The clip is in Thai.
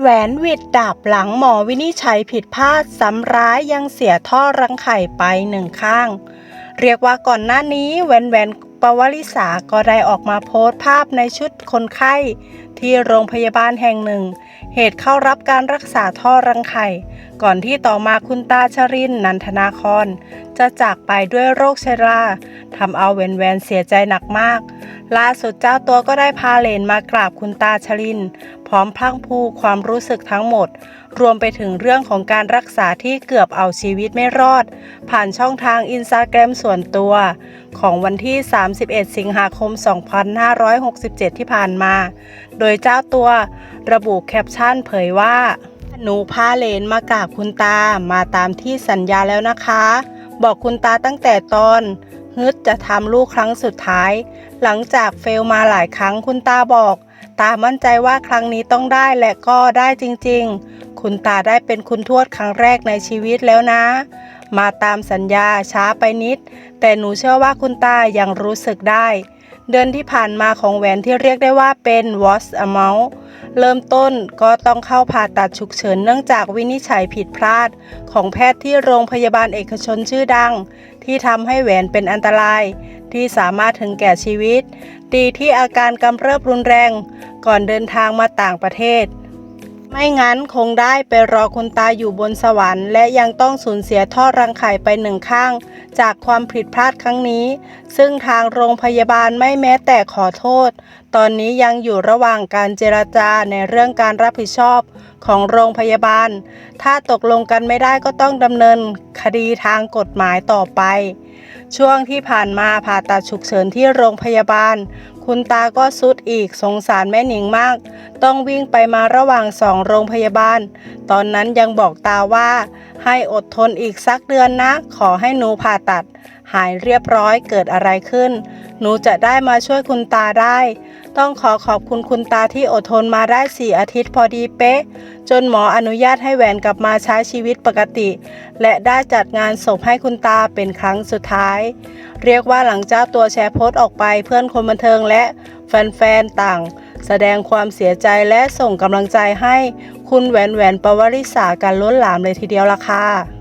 แหวนวิดดาบหลังหมอวินิจฉัยผิดพลาดซ้ำร้ายยังเสียท่อรังไข่ไปหนึ่งข้าง เรียกว่าก่อนหน้านี้แหวนแหวนปวลิสาก็ได้ออกมาโพสต์ภาพในชุดคนไข้ ที่โรงพยาบาลแห่งหนึ่ง เหตุเข้ารับการรักษาท่อรังไข่ ก่อนที่ต่อมาคุณตาชรินนันทนาคอนจะจากไปด้วยโรคชราทำเอาแหวนแหวนเสียใจหนักมาก ล่าสุดเจ้าตัวก็ได้พาเหลนมากราบคุณตาชริน พร้อมพลังพูความรู้สึกทั้งหมด รวมไปถึงเรื่องของการรักษาที่เกือบเอาชีวิตไม่รอด ผ่านช่องทางอินสตาแกรมส่วนตัว ของวันที่ 31 สิงหาคม 2567 ที่ผ่านมา โดยเจ้าตัวระบุแคปชั่นเผยว่า หนูพาเหลนมากราบคุณตามาตามที่สัญญาแล้วนะคะ บอกคุณตาตั้งแต่ตอน ฮึดจะทำลูกครั้งสุดท้าย หลังจากเฟลมาหลายครั้งคุณตาบอก ตามั่นใจว่าครั้งนี้ต้องได้และก็ได้จริงๆ คุณตาได้เป็นคุณทวดครั้งแรกในชีวิตแล้วนะ มาตามสัญญาช้าไปนิด แต่หนูเชื่อว่าคุณตายังรู้สึกได้ เดือนที่ผ่านมาของแหวนที่เรียกได้ว่าเป็น was amount เริ่มต้นก็ต้องเข้าผ่าตัดฉุกเฉินเนื่องจากวินิจฉัยผิดพลาด ของแพทย์ที่โรงพยาบาลเอกชนชื่อดัง ที่ทำให้แหวนเป็นอันตราย ที่สามารถถึงแก่ชีวิตดีที่อาการกำเริบรุนแรง ก่อนเดินทางมาต่างประเทศ ไม่งั้นคงได้ไปรอคุณตาอยู่บนสวรรค์ และยังต้องสูญเสียท่อรังไข่ไปหนึ่งข้าง จากความผิดพลาดครั้งนี้ ซึ่งทางโรงพยาบาลไม่แม้แต่ขอโทษ ตอนนี้ยังอยู่ระหว่างการเจรจาในเรื่องการรับผิดชอบของโรงพยาบาล ถ้าตกลงกันไม่ได้ก็ต้องดำเนินคดีทางกฎหมายต่อไป ช่วงที่ผ่านมาผ่าตัดฉุกเฉินที่โรงพยาบาล คุณตาก็สุดอีกสงสารแม่หนิงมาก ต้องวิ่งไปมาระหว่างสองโรงพยาบาล ตอนนั้นยังบอกตาว่า ให้อดทนอีกสักเดือนนะ ขอให้หนูผ่าตัด หายเรียบร้อยเกิดอะไรขึ้น หนูจะได้มาช่วยคุณตาได้ ต้องขอขอบคุณคุณตาที่อดทนมาได้สี่อาทิตย์พอดีเป๊ะ จนหมออนุญาตให้แหวนกลับมาใช้ชีวิตปกติ และได้จัดงานศพให้คุณตาเป็นครั้งสุดท้าย เรียกว่าหลังเจ้าตัวแชร์โพสต์ออกไปเพื่อนคนบันเทิงและแฟนๆต่าง แสดงความเสียใจและส่งกำลังใจให้คุณแหวนแหวนปวริสากันล้นหลามเลยทีเดียวล่ะค่ะ